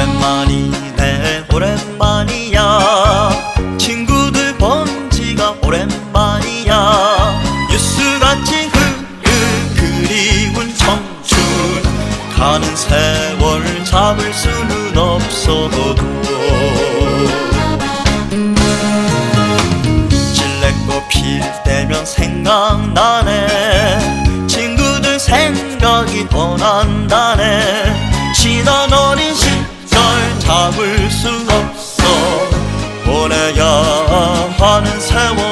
오랜만이네 오랜만이야. 친구들 본 지가 오랜만이야. 뉴스같이 흐르 그리운 청춘. 가는 세월 잡을 수는 없어도. 질레꽃 필 때면 생각나네. 친구들 생각이 더 난다네. 하는 세월.